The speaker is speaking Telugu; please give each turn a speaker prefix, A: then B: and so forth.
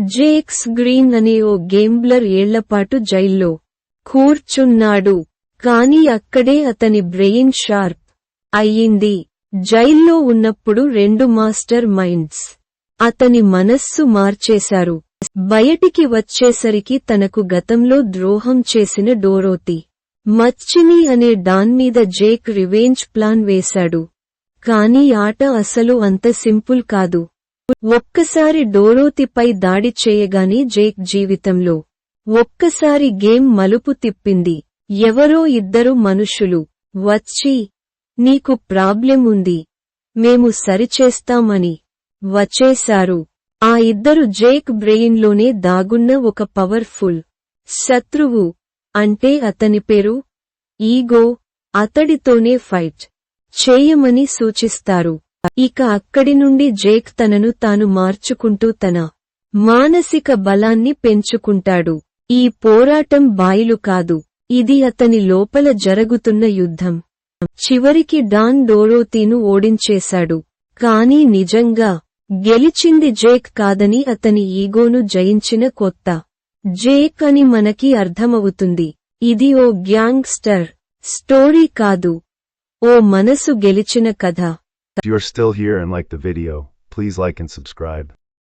A: జేక్స్ గ్రీన్ అనే ఓ గేమ్బ్లర్ ఏళ్ళపాటు జైల్లో కూర్చున్నాడు. కాని అక్కడే అతని బ్రెయిన్ షార్ప్ అయ్యింది. జైల్లో ఉన్నప్పుడు రెండు మాస్టర్ మైండ్స్ అతని మనస్సు మార్చేశారు. బయటికి వచ్చేసరికి తనకు గతంలో ద్రోహం చేసిన డోరోతి మచ్చిని అనే డాన్ మీద జేక్ రివేంజ్ ప్లాన్ వేశాడు. కాని ఆట అసలు అంత సింపుల్ కాదు. ఒక్కసారి డోరోతిపై దాడి చేయగానే జేక్ జీవితంలో ఒక్కసారి గేమ్ మలుపు తిప్పింది. ఎవరో ఇద్దరు మనుషులు వచ్చి నీకు ప్రాబ్లెం ఉంది. మేము సరిచేస్తామని వచ్చేశారు. ఆ ఇద్దరు జేక్ బ్రెయిన్లోనే దాగున్న ఒక పవర్ఫుల్ శత్రువు అంటే అతని పేరు ఈగో అతడితోనే ఫైట్ చేయమని సూచిస్తారు. ఇక అక్కడి నుండి జేక్ తనను తాను మార్చుకుంటూ తన మానసిక బలాన్ని పెంచుకుంటాడు. ఈ పోరాటం బాయిలు కాదు. ఇది అతని లోపల జరుగుతున్న యుద్ధం. చివరికి డాన్ డోరోతీను ఓడించేశాడు. కాని నిజంగా గెలిచింది జేక్ కాదని అతని ఈగోను జయించిన కొత్త జేక్ అని మనకి అర్థమవుతుంది. ఇది ఓ గ్యాంగ్స్టర్ స్టోరీ కాదు. ఓ మనసు గెలిచిన కథ.
B: You're still here and like the video, please like and subscribe.